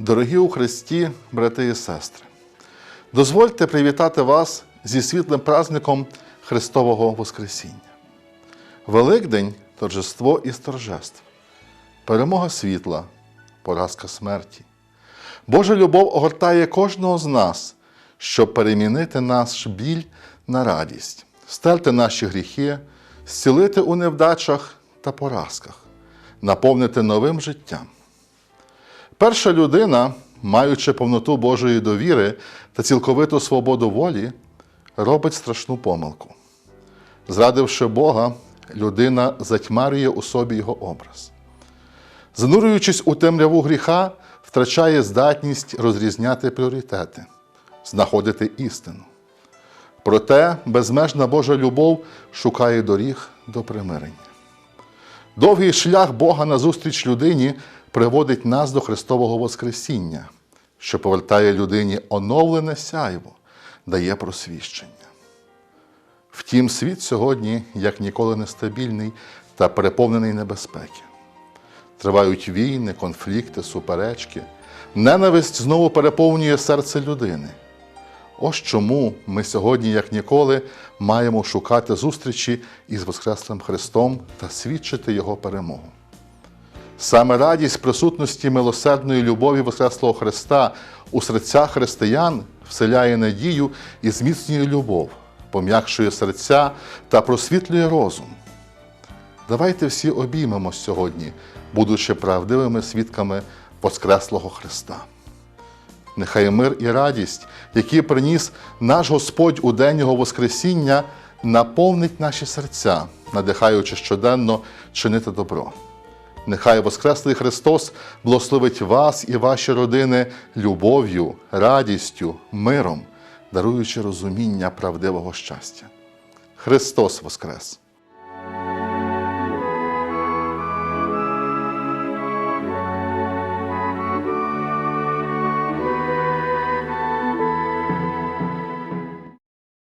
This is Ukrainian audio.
Дорогі у Христі, брати і сестри, дозвольте привітати вас зі світлим праздником Христового Воскресіння. Великдень торжество і торжеств, перемога світла, поразка смерті. Божа любов огортає кожного з нас, щоб перемінити наш біль на радість, стерти наші гріхи, зцілити у невдачах та поразках, наповнити новим життям. Перша людина, маючи повноту Божої довіри та цілковиту свободу волі, робить страшну помилку. Зрадивши Бога, людина затьмарює у собі його образ. Занурюючись у темряву гріха, втрачає здатність розрізняти пріоритети, знаходити істину. Проте безмежна Божа любов шукає доріг до примирення. Довгий шлях Бога назустріч людині приводить нас до Христового Воскресіння, що повертає людині оновлене сяйво, дає просвіщення. Втім, світ сьогодні як ніколи нестабільний та переповнений небезпеки. Тривають війни, конфлікти, суперечки. Ненависть знову переповнює серце людини. Ось чому ми сьогодні, як ніколи, маємо шукати зустрічі із Воскреслим Христом та свідчити Його перемогу. Саме радість присутності милосердної любові Воскреслого Христа у серцях християн вселяє надію і зміцнює любов, пом'якшує серця та просвітлює розум. Давайте всі обіймемо сьогодні, будучи правдивими свідками Воскреслого Христа. Нехай мир і радість, які приніс наш Господь у день Його Воскресіння, наповнить наші серця, надихаючи щоденно чинити добро. Нехай Воскреслий Христос благословить вас і ваші родини любов'ю, радістю, миром, даруючи розуміння правдивого щастя. Христос Воскрес!